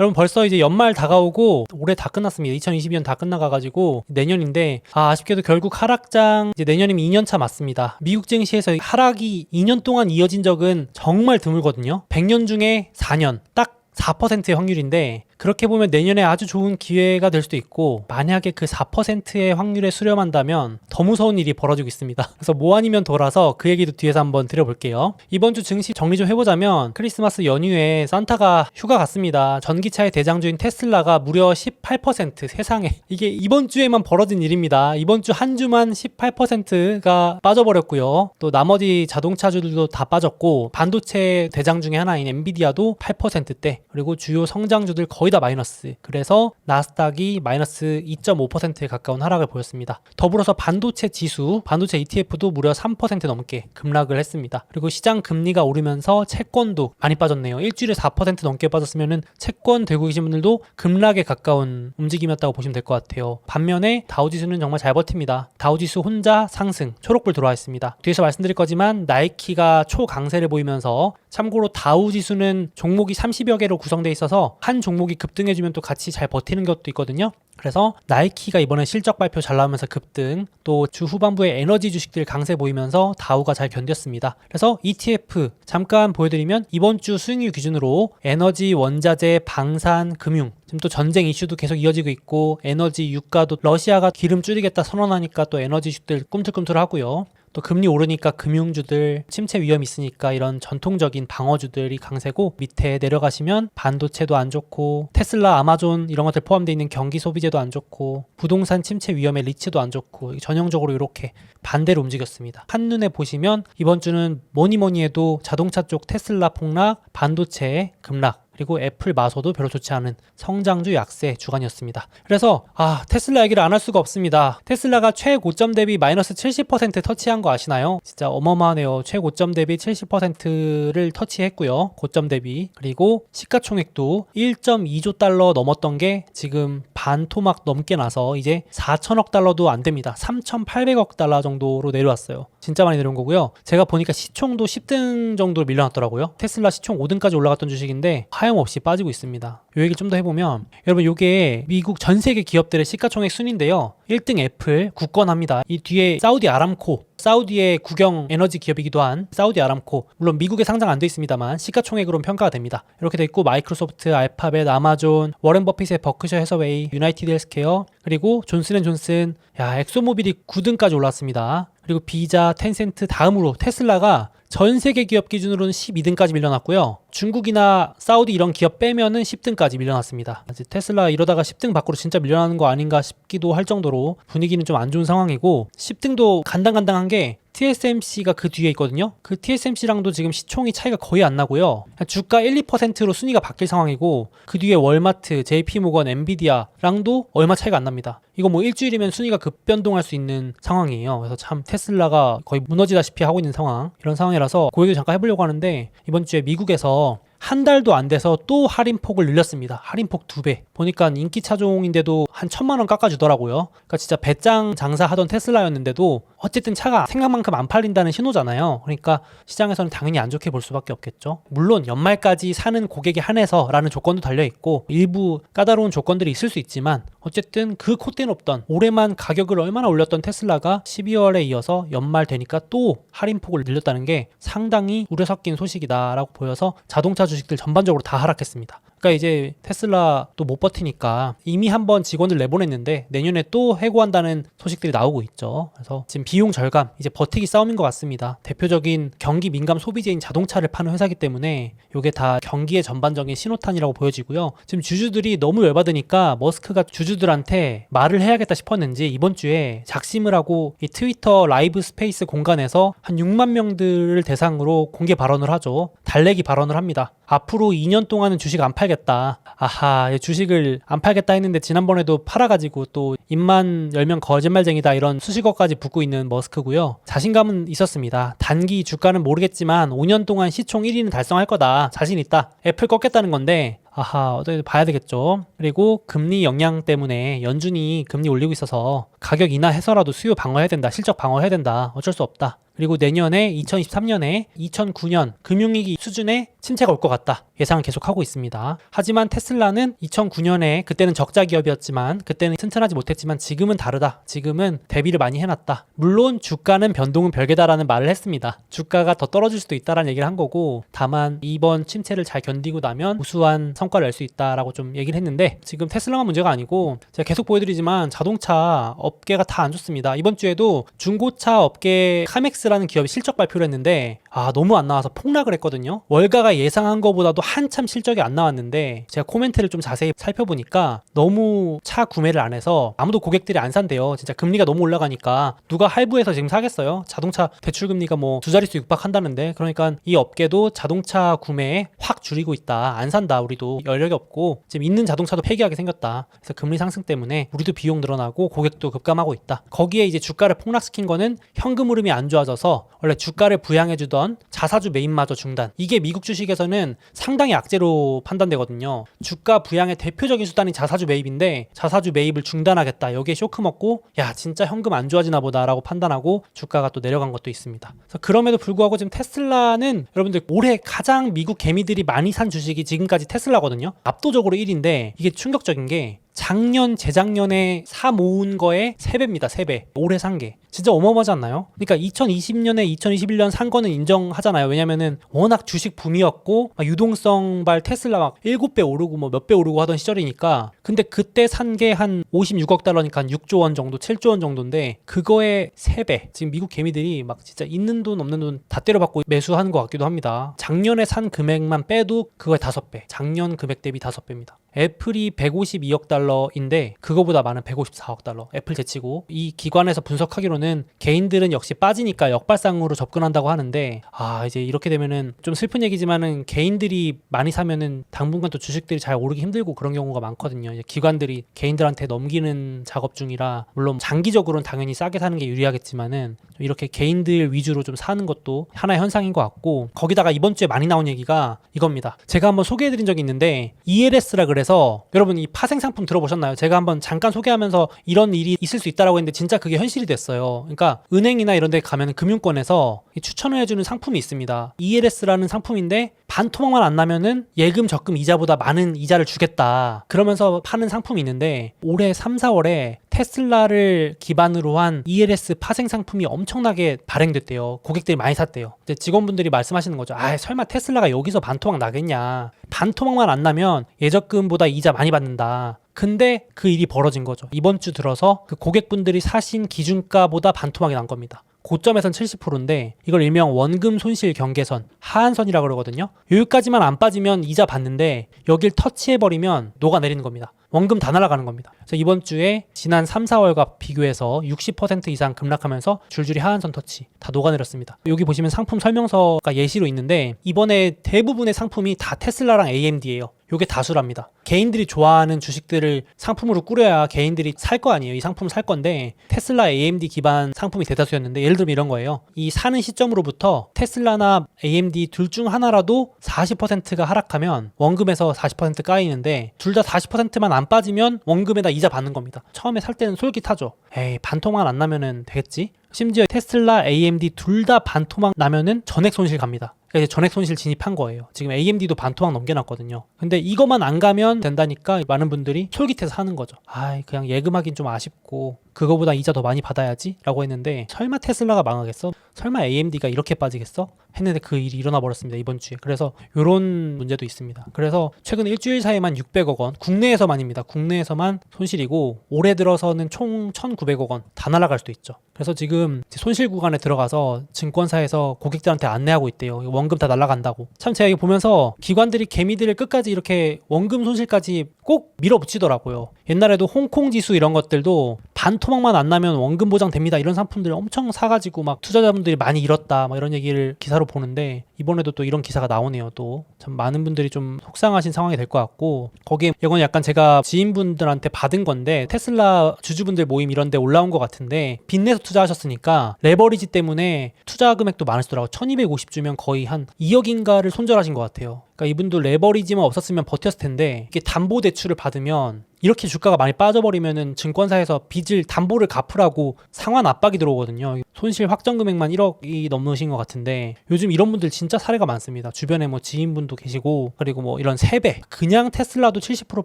여러분 벌써 이제 연말 다가오고 올해 다 끝났습니다. 2022년 다 끝나가가지고 내년인데 아, 아쉽게도 결국 하락장 이제 내년이면 2년차 맞습니다. 미국 증시에서 하락이 2년 동안 이어진 적은 정말 드물거든요. 100년 중에 4년 딱 4%의 확률인데 그렇게 보면 내년에 아주 좋은 기회가 될 수도 있고 만약에 그 4%의 확률에 수렴한다면 더 무서운 일이 벌어지고 있습니다. 그래서 뭐 아니면 돌아서 그 얘기도 뒤에서 한번 드려볼게요. 이번 주 증시 정리 좀 해보자면 크리스마스 연휴에 산타가 휴가 갔습니다. 전기차의 대장주인 테슬라가 무려 18% 세상에 이게 이번 주에만 벌어진 일입니다. 이번 주 한 주만 18%가 빠져버렸고요. 또 나머지 자동차주들도 다 빠졌고 반도체 대장 중에 하나인 엔비디아도 8%대 그리고 주요 성장주들 거의 다 마이너스. 그래서 나스닥이 마이너스 2.5%에 가까운 하락을 보였습니다. 더불어서 반도체 지수, 반도체 ETF도 무려 3% 넘게 급락을 했습니다. 그리고 시장 금리가 오르면서 채권도 많이 빠졌네요. 일주일에 4% 넘게 빠졌으면은 채권 들고 계신 분들도 급락에 가까운 움직임이었다고 보시면 될 것 같아요. 반면에 다우지수는 정말 잘 버팁니다. 다우지수 혼자 상승, 초록불 들어와 있습니다. 뒤에서 말씀드릴 거지만 나이키가 초강세를 보이면서 참고로 다우지수는 종목이 30여 개로 구성되어 있어서 한 종목이 급등해주면 또 같이 잘 버티는 것도 있거든요. 그래서 나이키가 이번에 실적 발표 잘 나오면서 급등, 또 주 후반부에 에너지 주식들 강세 보이면서 다우가 잘 견뎠습니다. 그래서 ETF 잠깐 보여드리면 이번 주 수익률 기준으로 에너지, 원자재, 방산, 금융 지금 또 전쟁 이슈도 계속 이어지고 있고 에너지 유가도 러시아가 기름 줄이겠다 선언하니까 또 에너지 주식들 꿈틀꿈틀하고요. 또 금리 오르니까 금융주들 침체 위험 있으니까 이런 전통적인 방어주들이 강세고 밑에 내려가시면 반도체도 안 좋고 테슬라, 아마존 이런 것들 포함되어 있는 경기 소비재 도 안 좋고 부동산 침체 위험에 리츠도 안 좋고 전형적으로 이렇게 반대로 움직였습니다. 한눈에 보시면 이번 주는 뭐니 뭐니 해도 자동차 쪽 테슬라 폭락, 반도체 급락 그리고 애플 마소도 별로 좋지 않은 성장주 약세 주간이었습니다. 그래서 아 테슬라 얘기를 안 할 수가 없습니다. 테슬라가 최고점 대비 마이너스 70% 터치한 거 아시나요? 진짜 어마어마하네요. 최고점 대비 70%를 터치했고요. 고점 대비 그리고 시가총액도 1.2조 달러 넘었던 게 지금 반 토막 넘게 나서 이제 4천억 달러도 안 됩니다. 3,800억 달러 정도로 내려왔어요. 진짜 많이 내려온 거고요. 제가 보니까 시총도 10등 정도로 밀려났더라고요. 테슬라 시총 5등까지 올라갔던 주식인데 하 염없이 빠지고 있습니다. 요 얘기 좀더 해보면 여러분 요게 미국 전 세계 기업들의 시가총액 순인데요. 1등 애플 굳건합니다. 이 뒤에 사우디 아람코 사우디의 국영 에너지 기업이기도 한 사우디 아람코 물론 미국에 상장 안 돼 있습니다만 시가총액으로는 평가가 됩니다. 이렇게 돼 있고 마이크로소프트, 알파벳, 아마존, 워렌 버핏의 버크셔 해서웨이, 유나이티드 헬스케어 그리고 존슨앤존슨 야 엑소모빌이 9등까지 올랐습니다. 그리고 비자, 텐센트 다음으로 테슬라가 전 세계 기업 기준으로는 12등까지 밀려났고요. 중국이나 사우디 이런 기업 빼면은 10등까지 밀려났습니다. 테슬라 이러다가 10등 밖으로 진짜 밀려나는 거 아닌가 싶기도 할 정도로 분위기는 좀 안 좋은 상황이고 10등도 간당간당한 게 TSMC가 그 뒤에 있거든요. 그 TSMC랑도 지금 시총이 차이가 거의 안 나고요. 주가 1, 2%로 순위가 바뀔 상황이고 그 뒤에 월마트, JP모건, 엔비디아랑도 얼마 차이가 안 납니다. 이거 뭐 일주일이면 순위가 급변동할 수 있는 상황이에요. 그래서 참 테슬라가 거의 무너지다시피 하고 있는 상황 이런 상황이라서 그 얘기 잠깐 해보려고 하는데 이번 주에 미국에서 한 달도 안 돼서 또 할인폭을 늘렸습니다. 할인폭 두 배. 보니까 인기 차종인데도 한 천만 원 깎아주더라고요. 그러니까 진짜 배짱 장사하던 테슬라였는데도 어쨌든 차가 생각만큼 안 팔린다는 신호잖아요. 그러니까 시장에서는 당연히 안 좋게 볼 수밖에 없겠죠. 물론 연말까지 사는 고객에 한해서라는 조건도 달려 있고 일부 까다로운 조건들이 있을 수 있지만 어쨌든 그 콧대 높던 올해만 가격을 얼마나 올렸던 테슬라가 12월에 이어서 연말 되니까 또 할인폭을 늘렸다는 게 상당히 우려 섞인 소식이다라고 보여서 자동차 주식 들 전반적으로 다 하락했습니다. 그러니까 이제 테슬라 또 못 버티니까 이미 한번 직원들 내보냈는데 내년에 또 해고한다는 소식들이 나오고 있죠. 그래서 지금 비용 절감 이제 버티기 싸움인 것 같습니다. 대표적인 경기 민감 소비재인 자동차를 파는 회사기 때문에 이게 다 경기의 전반적인 신호탄이라고 보여지고요. 지금 주주들이 너무 열받으니까 머스크가 주주들한테 말을 해야겠다 싶었는지 이번 주에 작심을 하고 이 트위터 라이브 스페이스 공간에서 한 6만 명들을 대상으로 공개 발언을 하죠. 달래기 발언을 합니다. 앞으로 2년 동안은 주식 안 팔 겠다. 아하, 주식을 안 팔겠다 했는데 지난번에도 팔아가지고 또 입만 열면 거짓말쟁이다 이런 수식어까지 붙고 있는 머스크고요. 자신감은 있었습니다. 단기 주가는 모르겠지만 5년 동안 시총 1위는 달성할 거다. 자신 있다. 애플 꺾겠다는 건데 아하, 어떻게 봐야 되겠죠. 그리고 금리 영향 때문에 연준이 금리 올리고 있어서 가격 인하해서라도 수요 방어해야 된다. 실적 방어해야 된다. 어쩔 수 없다. 그리고 내년에 2023년에 2009년 금융위기 수준의 침체가 올 것 같다. 예상을 계속하고 있습니다. 하지만 테슬라는 2009년에 그때는 적자 기업이었지만 그때는 튼튼하지 못했지만 지금은 다르다. 지금은 대비를 많이 해놨다. 물론 주가는 변동은 별개다라는 말을 했습니다. 주가가 더 떨어질 수도 있다라는 얘기를 한 거고 다만 이번 침체를 잘 견디고 나면 우수한 성과를 낼 수 있다라고 좀 얘기를 했는데 지금 테슬라만 문제가 아니고 제가 계속 보여드리지만 자동차 업계가 다 안 좋습니다. 이번 주에도 중고차 업계 카맥스라는 기업이 실적 발표를 했는데 아 너무 안 나와서 폭락을 했거든요. 월가가 예상한 것보다도 한참 실적이 안 나왔는데 제가 코멘트를 좀 자세히 살펴보니까 너무 차 구매를 안 해서 아무도 고객들이 안 산대요. 진짜 금리가 너무 올라가니까 누가 할부해서 지금 사겠어요? 자동차 대출 금리가 뭐 두 자릿수 육박한다는데 그러니까 이 업계도 자동차 구매에 확 줄이고 있다. 안 산다. 우리도 여력이 없고 지금 있는 자동차도 폐기하게 생겼다. 그래서 금리 상승 때문에 우리도 비용 늘어나고 고객도 급감하고 있다. 거기에 이제 주가를 폭락시킨 거는 현금 흐름이 안 좋아져서 원래 주가를 부양해주던 자사주 매입마저 중단. 이게 미국 주식에서는 상당 히 악재로 판단되거든요. 주가 부양의 대표적인 수단이 자사주 매입인데 자사주 매입을 중단하겠다. 여기에 쇼크 먹고 야 진짜 현금 안 좋아지나 보다라고 판단하고 주가가 또 내려간 것도 있습니다. 그럼에도 불구하고 지금 테슬라는 여러분들 올해 가장 미국 개미들이 많이 산 주식이 지금까지 테슬라거든요. 압도적으로 1인데 이게 충격적인 게 작년, 재작년에 사 모은 거에 3배입니다. 3배. 올해 산 게. 진짜 어마어마하지 않나요? 그러니까 2020년에 2021년 산 거는 인정하잖아요. 왜냐면은 워낙 주식 붐이었고 막 유동성 발 테슬라 막 7배 오르고 뭐 몇 배 오르고 하던 시절이니까 근데 그때 산 게 한 56억 달러니까 한 6조 원 정도, 7조 원 정도인데 그거에 3배. 지금 미국 개미들이 막 진짜 있는 돈 없는 돈 다 때려받고 매수하는 것 같기도 합니다. 작년에 산 금액만 빼도 그거의 5배. 작년 금액 대비 5배입니다. 애플이 152억 달러 인데 그거보다 많은 154억 달러 애플 제치고 이 기관에서 분석하기로는 개인들은 역시 빠지니까 역발상으로 접근한다고 하는데 아 이제 이렇게 되면은 좀 슬픈 얘기지만은 개인들이 많이 사면은 당분간 또 주식들이 잘 오르기 힘들고 그런 경우가 많거든요. 이제 기관들이 개인들한테 넘기는 작업 중이라 물론 장기적으로는 당연히 싸게 사는 게 유리하겠지만은 좀 이렇게 개인들 위주로 좀 사는 것도 하나의 현상인 것 같고 거기다가 이번 주에 많이 나온 얘기가 이겁니다. 제가 한번 소개해드린 적이 있는데 ELS라 그래서 여러분 이 파생 상품 들어 보셨나요? 제가 한번 잠깐 소개하면서 이런 일이 있을 수 있다라고 했는데 진짜 그게 현실이 됐어요. 그러니까 은행이나 이런 데 가면 금융권에서 이 추천을 해주는 상품이 있습니다. ELS라는 상품인데 반 토막만 안 나면은 예금 적금 이자보다 많은 이자를 주겠다. 그러면서 파는 상품이 있는데 올해 3, 4월에 테슬라를 기반으로 한 ELS 파생 상품이 엄청나게 발행됐대요. 고객들이 많이 샀대요. 근데 직원분들이 말씀하시는 거죠. 아, 설마 테슬라가 여기서 반토막 나겠냐. 반토막만 안 나면 예적금보다 이자 많이 받는다. 근데 그 일이 벌어진 거죠. 이번 주 들어서 그 고객분들이 사신 기준가보다 반토막이 난 겁니다. 고점에선 70%인데 이걸 일명 원금 손실 경계선 하한선이라고 그러거든요. 여기까지만 안 빠지면 이자 받는데 여길 터치해 버리면 녹아내리는 겁니다. 원금 다 날아가는 겁니다. 그래서 이번 주에 지난 3, 4월과 비교해서 60% 이상 급락하면서 줄줄이 하한선 터치 다 녹아내렸습니다. 여기 보시면 상품 설명서가 예시로 있는데 이번에 대부분의 상품이 다 테슬라랑 AMD예요. 요게 다수랍니다. 개인들이 좋아하는 주식들을 상품으로 꾸려야 개인들이 살 거 아니에요. 이 상품 살 건데 테슬라 AMD 기반 상품이 대다수였는데 예를 들면 이런 거예요. 이 사는 시점으로부터 테슬라나 AMD 둘 중 하나라도 40%가 하락하면 원금에서 40% 까이는데 둘 다 40%만 안 빠지면 원금에다 이자 받는 겁니다. 처음에 살 때는 솔깃하죠. 에이 반토막 안 나면은 되겠지? 심지어 테슬라, AMD 둘 다 반토막 나면은 전액 손실 갑니다. 그러니까 전액 손실 진입한 거예요. 지금 AMD도 반토막 넘겨놨거든요. 근데 이것만 안 가면 된다니까 많은 분들이 솔깃해서 하는 거죠. 아, 그냥 예금하긴 좀 아쉽고 그거보다 이자 더 많이 받아야지 라고 했는데 설마 테슬라가 망하겠어? 설마 AMD가 이렇게 빠지겠어? 했는데 그 일이 일어나 버렸습니다 이번 주에. 그래서 이런 문제도 있습니다. 그래서 최근 일주일 사이에만 600억 원 국내에서만입니다. 국내에서만 손실이고 올해 들어서는 총 1,900억 원 다 날아갈 수도 있죠. 그래서 지금 손실 구간에 들어가서 증권사에서 고객들한테 안내하고 있대요. 원금 다 날아간다고. 참 제가 이거 보면서 기관들이 개미들을 끝까지 이렇게 원금 손실까지 꼭 밀어붙이더라고요. 옛날에도 홍콩 지수 이런 것들도 반토 막만 안 나면 원금 보장 됩니다. 이런 상품들을 엄청 사가지고 막 투자자분들이 많이 잃었다. 막 이런 얘기를 기사로 보는데 이번에도 또 이런 기사가 나오네요. 또 참 많은 분들이 좀 속상하신 상황이 될 것 같고 거기에 이건 약간 제가 지인분들한테 받은 건데 테슬라 주주분들 모임 이런 데 올라온 것 같은데 빚내서 투자하셨으니까 레버리지 때문에 투자 금액도 많으시더라고요. 1250주면 거의 한 2억인가를 손절하신 것 같아요. 그러니까 이분도 레버리지만 없었으면 버텼을 텐데 이게 담보 대출을 받으면 이렇게 주가가 많이 빠져버리면은 증권사에서 빚을 담보를 갚으라고 상환 압박이 들어오거든요. 손실 확정 금액만 1억이 넘으신 것 같은데 요즘 이런 분들 진짜 사례가 많습니다. 주변에 뭐 지인분도 계시고 그리고 뭐 이런 세배 그냥 테슬라도 70%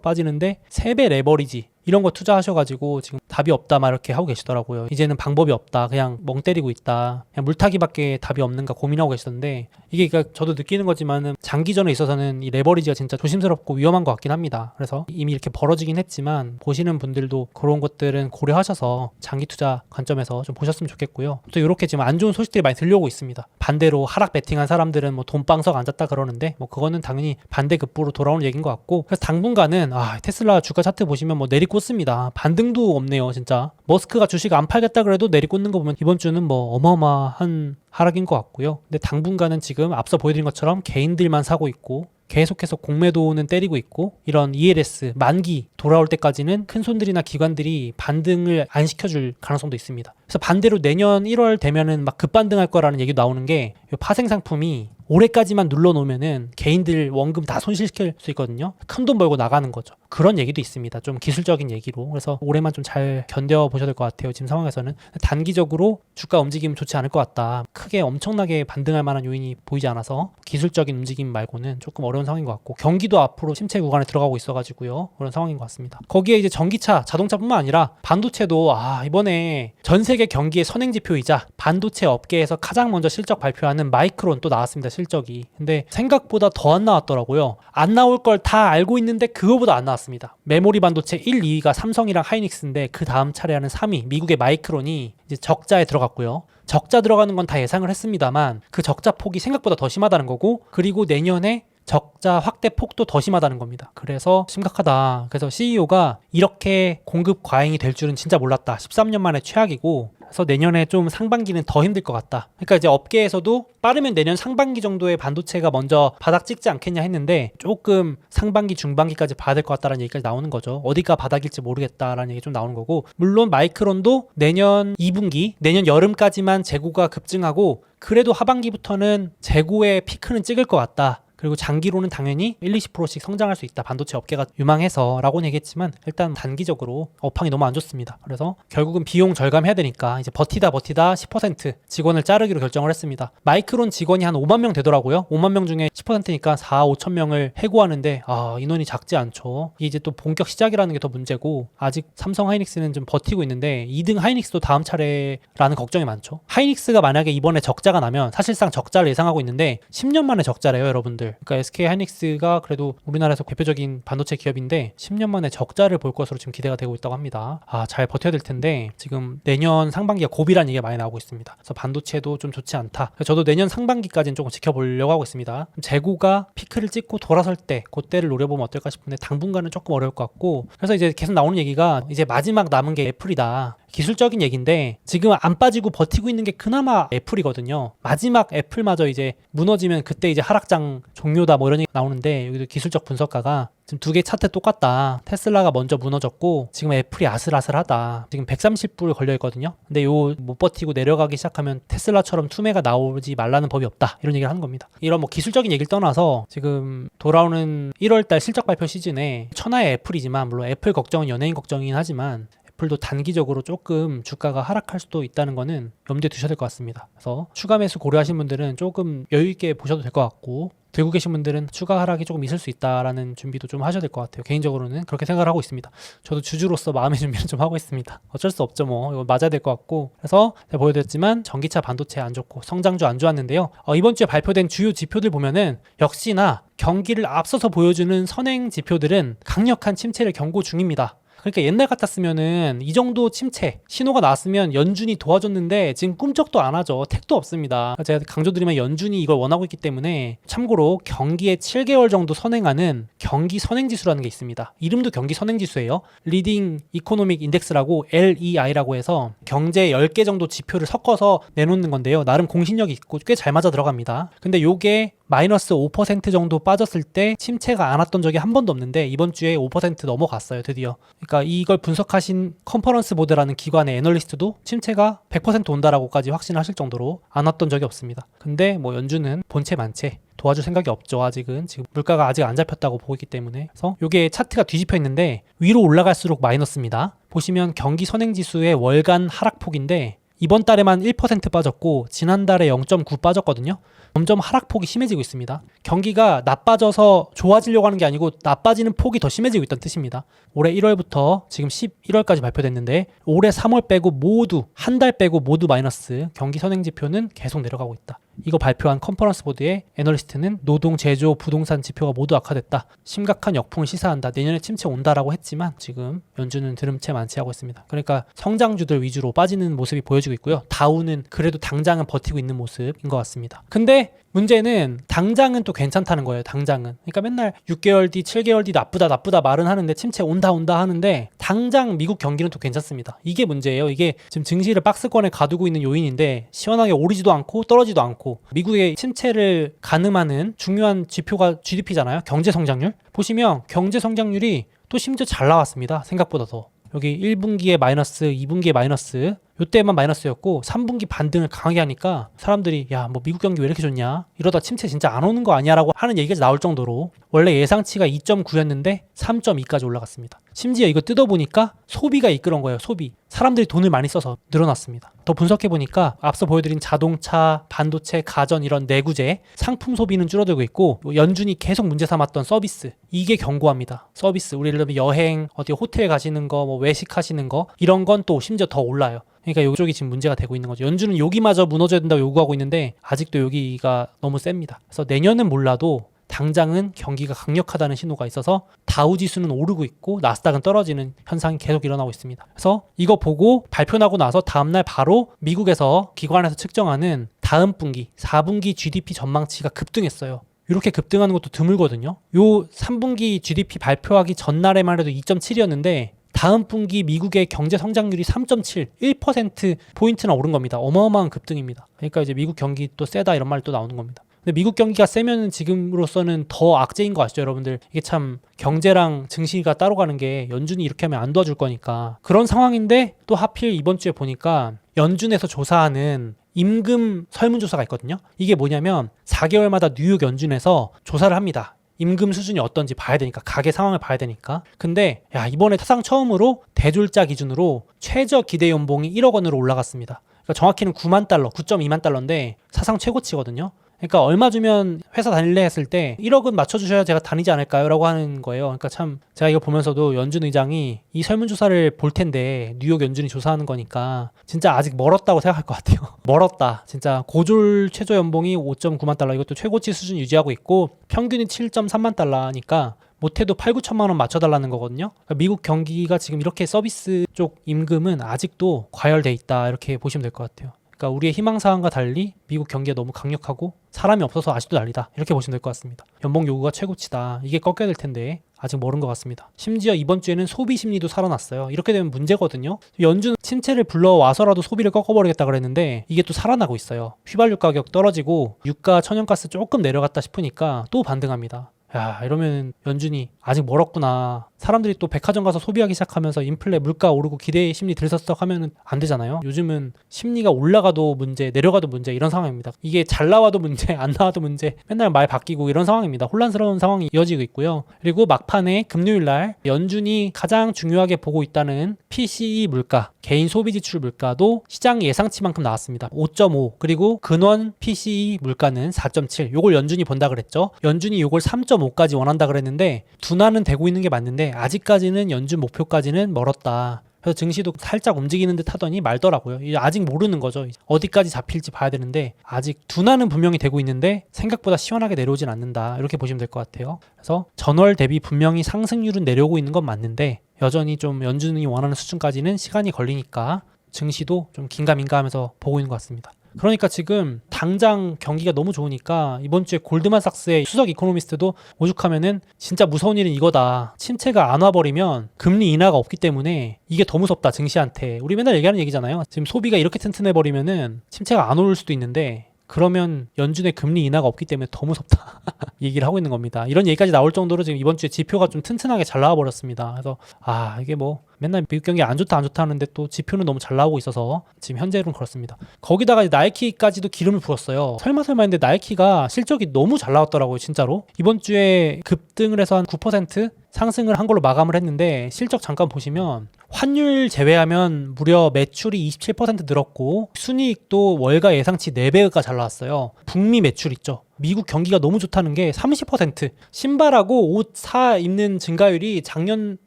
빠지는데 세배 레버리지 이런 거 투자하셔가지고 지금 답이 없다 막 이렇게 하고 계시더라고요. 이제는 방법이 없다. 그냥 멍 때리고 있다. 그냥 물타기밖에 답이 없는가 고민하고 계시던데 이게 그러니까 저도 느끼는 거지만은 장기전에 있어서는 이 레버리지가 진짜 조심스럽고 위험한 것 같긴 합니다. 그래서 이미 이렇게 벌어지긴 했지만 보시는 분들도 그런 것들은 고려하셔서 장기 투자 관점에서 좀 보셨으면 좋겠고요. 또 이렇게 지금 안 좋은 소식들이 많이 들려오고 있습니다. 반대로 하락 베팅한 사람들은 뭐 돈방석 앉았다 그러는데 뭐 그거는 당연히 반대급부로 돌아오는 얘기인 것 같고 그래서 당분간은 아 테슬라 주가 차트 보시면 뭐 내리 꽂습니다. 반등도 없네요 진짜. 머스크가 주식 안 팔겠다 그래도 내리꽂는 거 보면 이번 주는 뭐 어마어마한 하락인 것 같고요. 근데 당분간은 지금 앞서 보여드린 것처럼 개인들만 사고 있고 계속해서 공매도는 때리고 있고 이런 ELS 만기 돌아올 때까지는 큰 손들이나 기관들이 반등을 안 시켜줄 가능성도 있습니다. 그래서 반대로 내년 1월 되면은 막 급반등할 거라는 얘기 나오는 게이 파생 상품이 올해까지만 눌러놓으면은 개인들 원금 다 손실시킬 수 있거든요. 큰 돈 벌고 나가는 거죠. 그런 얘기도 있습니다. 좀 기술적인 얘기로. 그래서 올해만 좀 잘 견뎌 보셔야 될 것 같아요. 지금 상황에서는 단기적으로 주가 움직임 좋지 않을 것 같다. 크게 엄청나게 반등할 만한 요인이 보이지 않아서 기술적인 움직임 말고는 조금 어려운 상황인 것 같고 경기도 앞으로 침체 구간에 들어가고 있어가지고요. 그런 상황인 것 같습니다. 거기에 이제 전기차, 자동차뿐만 아니라 반도체도 아 이번에 전 세계 경기의 선행 지표이자 반도체 업계에서 가장 먼저 실적 발표하는 마이크론 또 나왔습니다. 실 적이. 근데 생각보다 더 안 나왔더라고요. 안 나올 걸 다 알고 있는데 그거보다 안 나왔습니다. 메모리 반도체 1, 2위가 삼성이랑 하이닉스인데 그 다음 차례하는 3위 미국의 마이크론이 이제 적자에 들어갔고요. 적자 들어가는 건 다 예상을 했습니다만 그 적자 폭이 생각보다 더 심하다는 거고 그리고 내년에 적자 확대 폭도 더 심하다는 겁니다. 그래서 심각하다. 그래서 CEO가 이렇게 공급 과잉이 될 줄은 진짜 몰랐다. 13년 만에 최악이고 그래서 내년에 좀 상반기는 더 힘들 것 같다. 그러니까 이제 업계에서도 빠르면 내년 상반기 정도에 반도체가 먼저 바닥 찍지 않겠냐 했는데 조금 상반기 중반기까지 봐야 될 것 같다라는 얘기까지 나오는 거죠. 어디가 바닥일지 모르겠다라는 얘기 좀 나오는 거고 물론 마이크론도 내년 2분기 내년 여름까지만 재고가 급증하고 그래도 하반기부터는 재고의 피크는 찍을 것 같다. 그리고 장기로는 당연히 1, 20%씩 성장할 수 있다. 반도체 업계가 유망해서 라고는 얘기했지만 일단 단기적으로 업황이 너무 안 좋습니다. 그래서 결국은 비용 절감해야 되니까 이제 버티다 버티다 10% 직원을 자르기로 결정을 했습니다. 마이크론 직원이 한 5만 명 되더라고요. 5만 명 중에 10%니까 4, 5천 명을 해고하는데 아 인원이 작지 않죠. 이제 또 본격 시작이라는 게 더 문제고 아직 삼성 하이닉스는 좀 버티고 있는데 2등 하이닉스도 다음 차례라는 걱정이 많죠. 하이닉스가 만약에 이번에 적자가 나면 사실상 적자를 예상하고 있는데 10년 만에 적자래요, 여러분들. 그러니까 SK 하이닉스가 그래도 우리나라에서 대표적인 반도체 기업인데 10년 만에 적자를 볼 것으로 지금 기대가 되고 있다고 합니다. 아, 잘 버텨야 될 텐데 지금 내년 상반기가 고비라는 얘기가 많이 나오고 있습니다. 그래서 반도체도 좀 좋지 않다. 저도 내년 상반기까지는 조금 지켜보려고 하고 있습니다. 재고가 피크를 찍고 돌아설 때 그때를 노려보면 어떨까 싶은데 당분간은 조금 어려울 것 같고 그래서 이제 계속 나오는 얘기가 이제 마지막 남은 게 애플이다. 기술적인 얘기인데 지금 안 빠지고 버티고 있는 게 그나마 애플이거든요. 마지막 애플마저 이제 무너지면 그때 이제 하락장 종료다 뭐 이런 얘기 나오는데 여기도 기술적 분석가가 지금 두 개 차트 똑같다. 테슬라가 먼저 무너졌고 지금 애플이 아슬아슬하다. 지금 130불 걸려 있거든요. 근데 요 못 버티고 내려가기 시작하면 테슬라처럼 투매가 나오지 말라는 법이 없다. 이런 얘기를 하는 겁니다. 이런 뭐 기술적인 얘기를 떠나서 지금 돌아오는 1월달 실적 발표 시즌에 천하의 애플이지만 물론 애플 걱정은 연예인 걱정이긴 하지만 애플도 단기적으로 조금 주가가 하락할 수도 있다는 거는 염두에 두셔야 될 것 같습니다. 그래서 추가 매수 고려하신 분들은 조금 여유 있게 보셔도 될 것 같고 들고 계신 분들은 추가 하락이 조금 있을 수 있다라는 준비도 좀 하셔야 될 것 같아요. 개인적으로는 그렇게 생각을 하고 있습니다. 저도 주주로서 마음의 준비를 좀 하고 있습니다. 어쩔 수 없죠, 뭐 이거 맞아야 될 것 같고 그래서 제가 보여드렸지만 전기차 반도체 안 좋고 성장주 안 좋았는데요. 어, 이번 주에 발표된 주요 지표들 보면은 역시나 경기를 앞서서 보여주는 선행 지표들은 강력한 침체를 경고 중입니다. 그러니까 옛날 같았으면은 이 정도 침체 신호가 나왔으면 연준이 도와줬는데 지금 꿈쩍도 안 하죠. 택도 없습니다. 제가 강조드리면 연준이 이걸 원하고 있기 때문에 참고로 경기에 7개월 정도 선행하는 경기 선행 지수라는 게 있습니다. 이름도 경기 선행 지수예요. 리딩 이코노믹 인덱스라고 LEI라고 해서 경제 10개 정도 지표를 섞어서 내놓는 건데요. 나름 공신력이 있고 꽤 잘 맞아 들어갑니다. 근데 요게 마이너스 5% 정도 빠졌을 때 침체가 안 왔던 적이 한 번도 없는데 이번 주에 5% 넘어갔어요 드디어. 그러니까 이걸 분석하신 컨퍼런스 보드라는 기관의 애널리스트도 침체가 100% 온다라고까지 확신하실 정도로 안 왔던 적이 없습니다. 근데 뭐 연준은 본체 만체 도와줄 생각이 없죠 아직은. 지금 물가가 아직 안 잡혔다고 보고 있기 때문에. 그래서 요게 차트가 뒤집혀 있는데 위로 올라갈수록 마이너스입니다. 보시면 경기 선행지수의 월간 하락폭인데 이번 달에만 1% 빠졌고 지난달에 0.9 빠졌거든요. 점점 하락폭이 심해지고 있습니다. 경기가 나빠져서 좋아지려고 하는 게 아니고 나빠지는 폭이 더 심해지고 있다는 뜻입니다. 올해 1월부터 지금 11월까지 발표됐는데 올해 3월 빼고 모두 한 달 빼고 모두 마이너스 경기 선행 지표는 계속 내려가고 있다. 이거 발표한 컨퍼런스 보드의 애널리스트는 노동, 제조, 부동산 지표가 모두 악화됐다. 심각한 역풍을 시사한다. 내년에 침체 온다라고 했지만 지금 연준은 드럼체 만취하고 있습니다. 그러니까 성장주들 위주로 빠지는 모습이 보여지고 있고요. 다우는 그래도 당장은 버티고 있는 모습인 것 같습니다. 근데 문제는 당장은 또 괜찮다는 거예요. 당장은. 그러니까 맨날 6개월 뒤, 7개월 뒤 나쁘다 나쁘다 말은 하는데 침체 온다 온다 하는데 당장 미국 경기는 또 괜찮습니다. 이게 문제예요. 이게 지금 증시를 박스권에 가두고 있는 요인인데 시원하게 오르지도 않고 떨어지도 않고 미국의 침체를 가늠하는 중요한 지표가 GDP잖아요. 경제 성장률. 보시면 경제 성장률이 또 심지어 잘 나왔습니다. 생각보다 더. 여기 1분기에 마이너스, 2분기에 마이너스, 요때만 마이너스였고 3분기 반등을 강하게 하니까 사람들이 야 뭐 미국 경기 왜 이렇게 좋냐 이러다 침체 진짜 안 오는 거 아니야라고 하는 얘기가 나올 정도로 원래 예상치가 2.9였는데 3.2까지 올라갔습니다. 심지어 이거 뜯어보니까 소비가 이끌은 거예요. 소비. 사람들이 돈을 많이 써서 늘어났습니다. 더 분석해 보니까 앞서 보여드린 자동차, 반도체, 가전 이런 내구재, 상품 소비는 줄어들고 있고 연준이 계속 문제 삼았던 서비스 이게 견고합니다. 서비스 우리 예를 들면 여행, 어디 호텔 가시는 거, 뭐 외식하시는 거 이런 건 또 심지어 더 올라요. 그러니까 이쪽이 지금 문제가 되고 있는 거죠. 연준은 여기마저 무너져야 된다고 요구하고 있는데 아직도 여기가 너무 셉니다. 그래서 내년은 몰라도 당장은 경기가 강력하다는 신호가 있어서 다우 지수는 오르고 있고 나스닥은 떨어지는 현상이 계속 일어나고 있습니다. 그래서 이거 보고 발표 나고 나서 다음날 바로 미국에서 기관에서 측정하는 다음 분기 4분기 GDP 전망치가 급등했어요. 이렇게 급등하는 것도 드물거든요. 요 3분기 GDP 발표하기 전날에만 해도 2.7이었는데 다음 분기 미국의 경제 성장률이 3.7, 1% 포인트나 오른 겁니다. 어마어마한 급등입니다. 그러니까 이제 미국 경기 또 세다 이런 말이 또 나오는 겁니다. 근데 미국 경기가 세면 지금으로서는 더 악재인 거 아시죠, 여러분들? 이게 참 경제랑 증시가 따로 가는 게 연준이 이렇게 하면 안 도와줄 거니까 그런 상황인데 또 하필 이번 주에 보니까 연준에서 조사하는 임금 설문조사가 있거든요. 이게 뭐냐면 4개월마다 뉴욕 연준에서 조사를 합니다. 임금 수준이 어떤지 봐야 되니까 가계 상황을 봐야 되니까. 근데 야 이번에 사상 처음으로 대졸자 기준으로 최저 기대 연봉이 1억 원으로 올라갔습니다. 그러니까 정확히는 9만 달러 9.2만 달러인데 사상 최고치거든요 그러니까 얼마 주면 회사 다닐래 했을 때 1억은 맞춰주셔야 제가 다니지 않을까요? 라고 하는 거예요. 그러니까 참 제가 이거 보면서도 연준 의장이 이 설문조사를 볼 텐데 뉴욕 연준이 조사하는 거니까 진짜 아직 멀었다고 생각할 것 같아요. 멀었다. 진짜 고졸 최저 연봉이 5.9만 달러 이것도 최고치 수준 유지하고 있고 평균이 7.3만 달러니까 못해도 8, 9천만 원 맞춰달라는 거거든요. 그러니까 미국 경기가 지금 이렇게 서비스 쪽 임금은 아직도 과열돼 있다 이렇게 보시면 될 것 같아요. 그러니까 우리의 희망 사항과 달리 미국 경기가 너무 강력하고 사람이 없어서 아직도 난리다 이렇게 보시면 될 것 같습니다. 연봉 요구가 최고치다 이게 꺾여야 될 텐데 아직 멀은 것 같습니다. 심지어 이번 주에는 소비 심리도 살아났어요. 이렇게 되면 문제거든요. 연준 침체를 불러와서라도 소비를 꺾어버리겠다 그랬는데 이게 또 살아나고 있어요. 휘발유 가격 떨어지고 유가 천연가스 조금 내려갔다 싶으니까 또 반등합니다. 야 이러면 연준이 아직 멀었구나. 사람들이 또 백화점 가서 소비하기 시작하면서 인플레 물가 오르고 기대 심리 들썩썩 하면은 안 되잖아요. 요즘은 심리가 올라가도 문제 내려가도 문제 이런 상황입니다. 이게 잘 나와도 문제 안 나와도 문제 맨날 말 바뀌고 이런 상황입니다. 혼란스러운 상황이 이어지고 있고요. 그리고 막판에 금요일 날 연준이 가장 중요하게 보고 있다는 PCE 물가 개인 소비 지출 물가도 시장 예상치만큼 나왔습니다. 5.5 그리고 근원 PCE 물가는 4.7 요걸 연준이 본다 그랬죠? 연준이 요걸 3.5 까지 원한다 그랬는데 둔화는 되고 있는 게 맞는데 아직까지는 연준 목표까지는 멀었다. 그래서 증시도 살짝 움직이는 듯 하더니 말더라고요. 아직 모르는 거죠. 어디까지 잡힐지 봐야 되는데 아직 둔화는 분명히 되고 있는데 생각보다 시원하게 내려오진 않는다. 이렇게 보시면 될 것 같아요. 그래서 전월 대비 분명히 상승률은 내려오고 있는 건 맞는데 여전히 좀 연준이 원하는 수준까지는 시간이 걸리니까 증시도 좀 긴가민가 하면서 보고 있는 것 같습니다. 그러니까 지금 당장 경기가 너무 좋으니까 이번 주에 골드만삭스의 수석 이코노미스트도 오죽하면은 진짜 무서운 일은 이거다. 침체가 안 와버리면 금리 인하가 없기 때문에 이게 더 무섭다 증시한테. 우리 맨날 얘기하는 얘기잖아요. 지금 소비가 이렇게 튼튼해버리면은 침체가 안 올 수도 있는데 그러면 연준의 금리 인하가 없기 때문에 더 무섭다 얘기를 하고 있는 겁니다. 이런 얘기까지 나올 정도로 지금 이번 주에 지표가 좀 튼튼하게 잘 나와 버렸습니다. 그래서 아 이게 뭐 맨날 미국 경기 안 좋다 안 좋다 하는데 또 지표는 너무 잘 나오고 있어서 지금 현재로는 그렇습니다. 거기다가 나이키까지도 기름을 부었어요. 설마 설마 했는데 나이키가 실적이 너무 잘 나왔더라고요 진짜로. 이번 주에 급등을 해서 한 9% 상승을 한 걸로 마감을 했는데 실적 잠깐 보시면 환율 제외하면 무려 매출이 27% 늘었고 순이익도 월가 예상치 4배가 잘 나왔어요. 북미 매출 있죠. 미국 경기가 너무 좋다는 게 30% 신발하고 옷 사 입는 증가율이 작년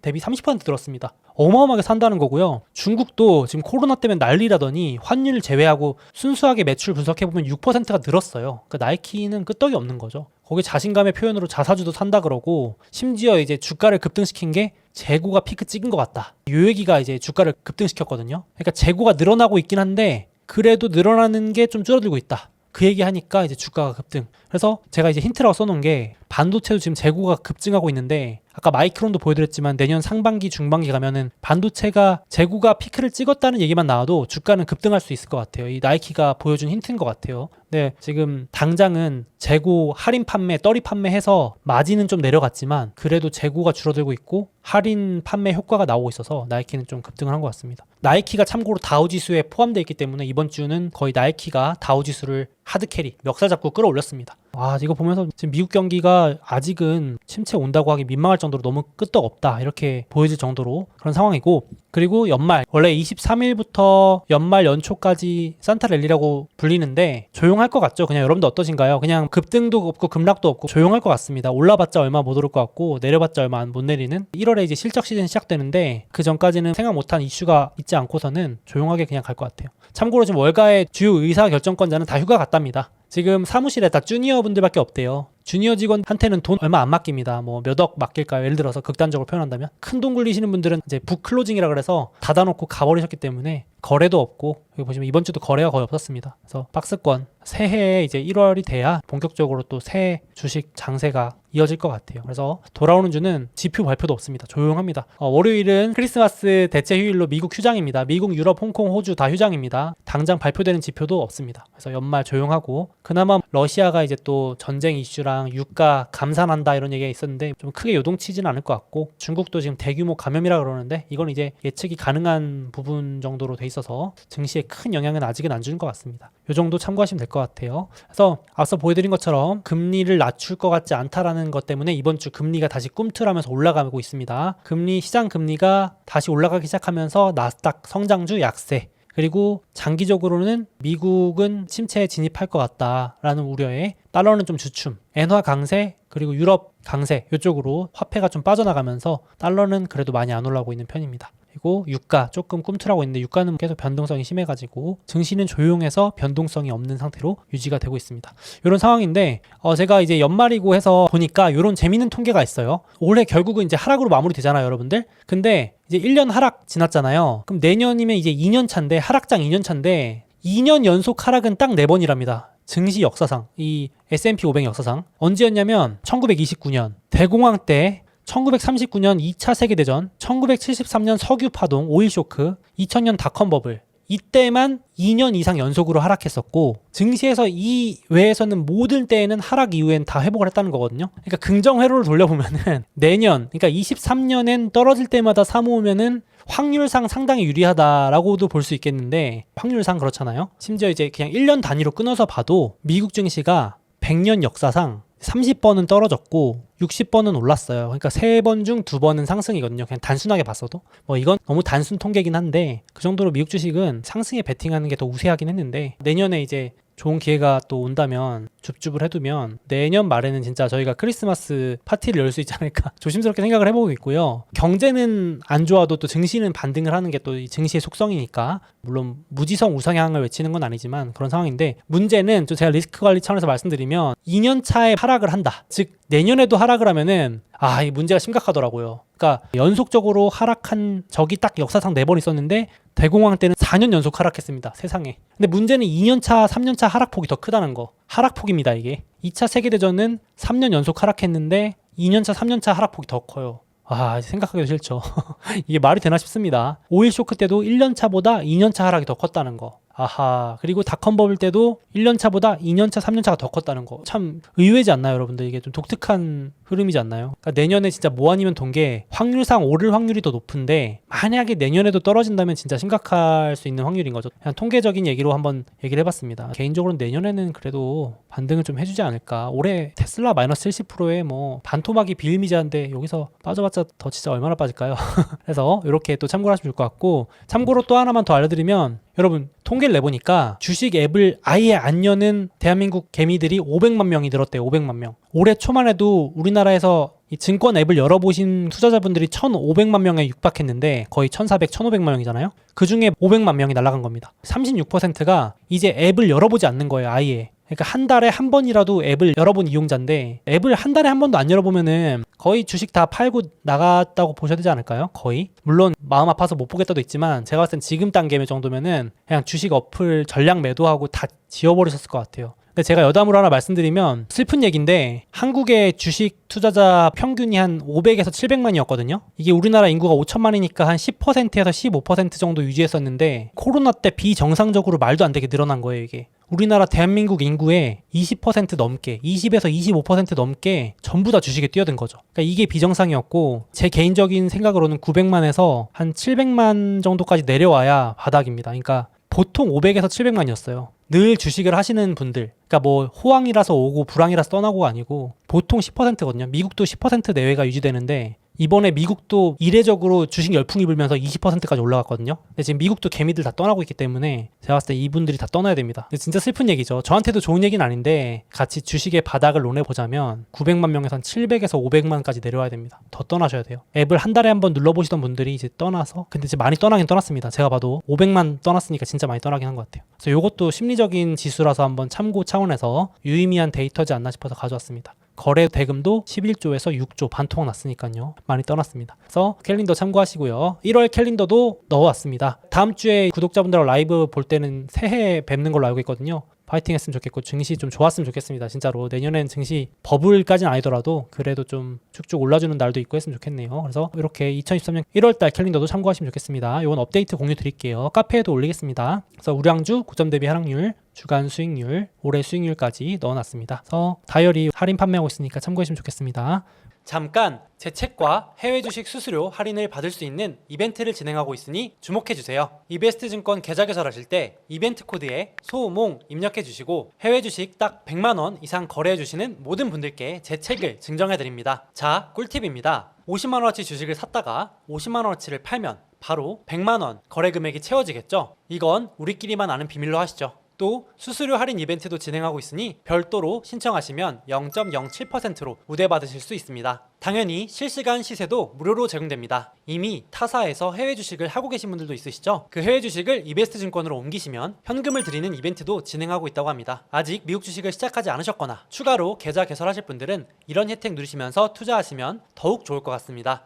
대비 30% 늘었습니다. 어마어마하게 산다는 거고요. 중국도 지금 코로나 때문에 난리라더니 환율 제외하고 순수하게 매출 분석해보면 6%가 늘었어요. 그 나이키는 끄떡이 없는 거죠. 거기 자신감의 표현으로 자사주도 산다 그러고 심지어 이제 주가를 급등시킨 게 재고가 피크 찍은 것 같다. 요 얘기가 이제 주가를 급등시켰거든요. 그러니까 재고가 늘어나고 있긴 한데 그래도 늘어나는 게 좀 줄어들고 있다. 그 얘기 하니까 이제 주가가 급등. 그래서 제가 이제 힌트라고 써놓은 게 반도체도 지금 재고가 급증하고 있는데 아까 마이크론도 보여드렸지만 내년 상반기 중반기 가면은 반도체가 재고가 피크를 찍었다는 얘기만 나와도 주가는 급등할 수 있을 것 같아요. 이 나이키가 보여준 힌트인 것 같아요. 네, 지금 당장은 재고 할인 판매, 떨이 판매해서 마진은 좀 내려갔지만 그래도 재고가 줄어들고 있고 할인 판매 효과가 나오고 있어서 나이키는 좀 급등을 한 것 같습니다. 나이키가 참고로 다우 지수에 포함되어 있기 때문에 이번 주는 거의 나이키가 다우 지수를 하드 캐리, 멱살 잡고 끌어올렸습니다. 와, 이거 보면서 지금 미국 경기가 아직은 침체 온다고 하기 민망할 정도로 너무 끄떡없다. 이렇게 보여질 정도로 그런 상황이고, 그리고 연말, 원래 23일부터 연말 연초까지 산타랠리라고 불리는데 조용할 것 같죠? 그냥 여러분들 어떠신가요? 그냥 급등도 없고 급락도 없고 조용할 것 같습니다. 올라봤자 얼마 못 오를 것 같고 내려봤자 얼마 못 내리는 1월에 이제 실적 시즌 시작되는데 그 전까지는 생각 못한 이슈가 있지 않고서는 조용하게 그냥 갈 것 같아요. 참고로 지금 월가의 주요 의사 결정권자는 다 휴가 갔답니다. 지금 사무실에 다 주니어 분들밖에 없대요. 주니어 직원한테는 돈 얼마 안 맡깁니다. 뭐 몇 억 맡길까요? 예를 들어서 극단적으로 표현한다면 큰 돈 굴리시는 분들은 이제 북클로징이라 그래서 닫아놓고 가버리셨기 때문에 거래도 없고 여기 보시면 이번 주도 거래가 거의 없었습니다. 그래서 박스권 새해에 이제 1월이 돼야 본격적으로 또 새 주식 장세가 이어질 것 같아요. 그래서 돌아오는 주는 지표 발표도 없습니다. 조용합니다. 어, 월요일은 크리스마스 대체 휴일로 미국 휴장입니다. 미국, 유럽, 홍콩, 호주 다 휴장입니다. 당장 발표되는 지표도 없습니다. 그래서 연말 조용하고 그나마 러시아가 이제 또 전쟁 이슈랑 유가 감산한다 이런 얘기가 있었는데 좀 크게 요동치지는 않을 것 같고 중국도 지금 대규모 감염이라 그러는데 이건 이제 예측이 가능한 부분 정도로 돼 있어서 증시에 큰 영향은 아직은 안 주는 것 같습니다. 이 정도 참고하시면 될 것 같아요. 그래서 앞서 보여드린 것처럼 금리를 낮출 것 같지 않다라는 것 때문에 이번 주 금리가 다시 꿈틀하면서 올라가고 있습니다. 금리 시장 금리가 다시 올라가기 시작하면서 나스닥 성장주 약세 그리고 장기적으로는 미국은 침체에 진입할 것 같다라는 우려에 달러는 좀 주춤, 엔화 강세 그리고 유럽 강세 이쪽으로 화폐가 좀 빠져나가면서 달러는 그래도 많이 안 올라오고 있는 편입니다. 그리고 유가 조금 꿈틀하고 있는데 유가는 계속 변동성이 심해가지고 증시는 조용해서 변동성이 없는 상태로 유지가 되고 있습니다. 이런 상황인데 어 제가 이제 연말이고 해서 보니까 이런 재밌는 통계가 있어요. 올해 결국은 이제 하락으로 마무리되잖아요, 여러분들. 근데 이제 1년 하락 지났잖아요. 그럼 내년이면 이제 2년 차인데 하락장 2년 차인데 2년 연속 하락은 딱 4번이랍니다. 증시 역사상 이 S&P 500 역사상 언제였냐면 1929년 대공황 때 1939년 2차 세계대전, 1973년 석유 파동, 오일 쇼크, 2000년 닷컴 버블. 이때만 2년 이상 연속으로 하락했었고 증시에서 이 외에서는 모든 때에는 하락 이후엔 다 회복을 했다는 거거든요. 그러니까 긍정 회로를 돌려보면은 내년, 그러니까 23년엔 떨어질 때마다 사모으면은 확률상 상당히 유리하다라고도 볼 수 있겠는데 확률상 그렇잖아요. 심지어 이제 그냥 1년 단위로 끊어서 봐도 미국 증시가 100년 역사상 30번은 떨어졌고 60번은 올랐어요. 그러니까 3번 중 2번은 상승이거든요. 그냥 단순하게 봤어도. 뭐 이건 너무 단순 통계긴 한데 그 정도로 미국 주식은 상승에 베팅하는 게 더 우세하긴 했는데 내년에 이제 좋은 기회가 또 온다면 줍줍을 해두면 내년 말에는 진짜 저희가 크리스마스 파티를 열 수 있지 않을까 조심스럽게 생각을 해보고 있고요. 경제는 안 좋아도 또 증시는 반등을 하는 게 또 이 증시의 속성이니까 물론 무지성 우상향을 외치는 건 아니지만 그런 상황인데 문제는 좀 제가 리스크 관리 차원에서 말씀드리면 2년 차에 하락을 한다. 즉 내년에도 하락을 하면은 아, 이 문제가 심각하더라고요. 그러니까 연속적으로 하락한 적이 딱 역사상 네 번 있었는데 대공황 때는 4년 연속 하락했습니다. 세상에. 근데 문제는 2년차, 3년차 하락폭이 더 크다는 거. 하락폭입니다, 이게. 2차 세계대전은 3년 연속 하락했는데 2년차, 3년차 하락폭이 더 커요. 아, 생각하기도 싫죠. 이게 말이 되나 싶습니다. 오일 쇼크 때도 1년차보다 2년차 하락이 더 컸다는 거. 아하. 그리고 닷컴 버블 때도 1년차보다 2년차, 3년차가 더 컸다는 거. 참 의외지 않나요, 여러분들? 이게 좀 독특한 흐름이지 않나요? 그러니까 내년에 진짜 뭐 아니면 동게 확률상 오를 확률이 더 높은데 만약에 내년에도 떨어진다면 진짜 심각할 수 있는 확률인 거죠. 그냥 통계적인 얘기로 한번 얘기를 해봤습니다. 개인적으로는 내년에는 그래도 반등을 좀 해주지 않을까. 올해 테슬라 마이너스 70%에 뭐 반토막이 비일미재한데 여기서 빠져봤자 더 진짜 얼마나 빠질까요? 그래서 이렇게 또 참고를 하시면 좋을 것 같고 참고로 또 하나만 더 알려드리면 여러분 통계를 내보니까 주식 앱을 아예 안 여는 대한민국 개미들이 500만 명이 늘었대요. 500만 명. 올해 초만 해도 우리나라에서 이 증권 앱을 열어보신 투자자분들이 1,500만 명에 육박했는데 거의 1,400, 1,500만 명이잖아요. 그 중에 500만 명이 날아간 겁니다. 36%가 이제 앱을 열어보지 않는 거예요. 아예. 그러니까 한 달에 한 번이라도 앱을 열어본 이용자인데 앱을 한 달에 한 번도 안 열어보면은 거의 주식 다 팔고 나갔다고 보셔야 되지 않을까요? 거의 물론 마음 아파서 못 보겠다도 있지만 제가 봤을 땐 지금 단계 정도면은 그냥 주식 어플 전량 매도하고 다 지워버리셨을 것 같아요. 근데 제가 여담으로 하나 말씀드리면 슬픈 얘기인데 한국의 주식 투자자 평균이 한 500에서 700만이었거든요. 이게 우리나라 인구가 5천만이니까 한 10%에서 15% 정도 유지했었는데 코로나 때 비정상적으로 말도 안 되게 늘어난 거예요, 이게. 우리나라 대한민국 인구의 20% 넘게, 20에서 25% 넘게 전부 다 주식에 뛰어든 거죠. 그러니까 이게 비정상이었고 제 개인적인 생각으로는 900만에서 한 700만 정도까지 내려와야 바닥입니다. 그러니까 보통 500에서 700만이었어요. 늘 주식을 하시는 분들, 그러니까 뭐 호황이라서 오고 불황이라서 떠나고가 아니고 보통 10%거든요. 미국도 10% 내외가 유지되는데 이번에 미국도 이례적으로 주식 열풍이 불면서 20%까지 올라갔거든요. 근데 지금 미국도 개미들 다 떠나고 있기 때문에 제가 봤을 때 이분들이 다 떠나야 됩니다. 진짜 슬픈 얘기죠. 저한테도 좋은 얘기는 아닌데 같이 주식의 바닥을 논해보자면 900만 명에서 한 700에서 500만까지 내려와야 됩니다. 더 떠나셔야 돼요. 앱을 한 달에 한 번 눌러보시던 분들이 이제 떠나서 근데 이제 많이 떠나긴 떠났습니다. 제가 봐도 500만 떠났으니까 진짜 많이 떠나긴 한 것 같아요. 그래서 이것도 심리적인 지수라서 한번 참고 차원에서 유의미한 데이터지 않나 싶어서 가져왔습니다. 거래 대금도 11조에서 6조 반토막 났으니까요. 많이 떠났습니다. 그래서 캘린더 참고하시고요. 1월 캘린더도 넣어왔습니다. 다음 주에 구독자분들하고 라이브 볼 때는 새해 뵙는 걸로 알고 있거든요. 파이팅 했으면 좋겠고 증시 좀 좋았으면 좋겠습니다. 진짜로 내년엔 증시 버블까지는 아니더라도 그래도 좀 쭉쭉 올라주는 날도 있고 했으면 좋겠네요. 그래서 이렇게 2023년 1월달 캘린더도 참고하시면 좋겠습니다. 이건 업데이트 공유 드릴게요. 카페에도 올리겠습니다. 그래서 우량주 고점 대비 하락률 주간 수익률, 올해 수익률까지 넣어놨습니다. 그래서 다이어리 할인 판매하고 있으니까 참고하시면 좋겠습니다. 잠깐 제 책과 해외 주식 수수료 할인을 받을 수 있는 이벤트를 진행하고 있으니 주목해 주세요. 이베스트 증권 계좌 개설하실 때 이벤트 코드에 소우몽 입력해 주시고 해외 주식 딱 100만 원 이상 거래해 주시는 모든 분들께 제 책을 증정해 드립니다. 자, 꿀팁입니다. 50만 원어치 주식을 샀다가 50만 원어치를 팔면 바로 100만 원 거래 금액이 채워지겠죠? 이건 우리끼리만 아는 비밀로 하시죠. 또 수수료 할인 이벤트도 진행하고 있으니 별도로 신청하시면 0.07%로 우대받으실 수 있습니다. 당연히 실시간 시세도 무료로 제공됩니다. 이미 타사에서 해외 주식을 하고 계신 분들도 있으시죠? 그 해외 주식을 이베스트 증권으로 옮기시면 현금을 드리는 이벤트도 진행하고 있다고 합니다. 아직 미국 주식을 시작하지 않으셨거나 추가로 계좌 개설하실 분들은 이런 혜택 누리시면서 투자하시면 더욱 좋을 것 같습니다.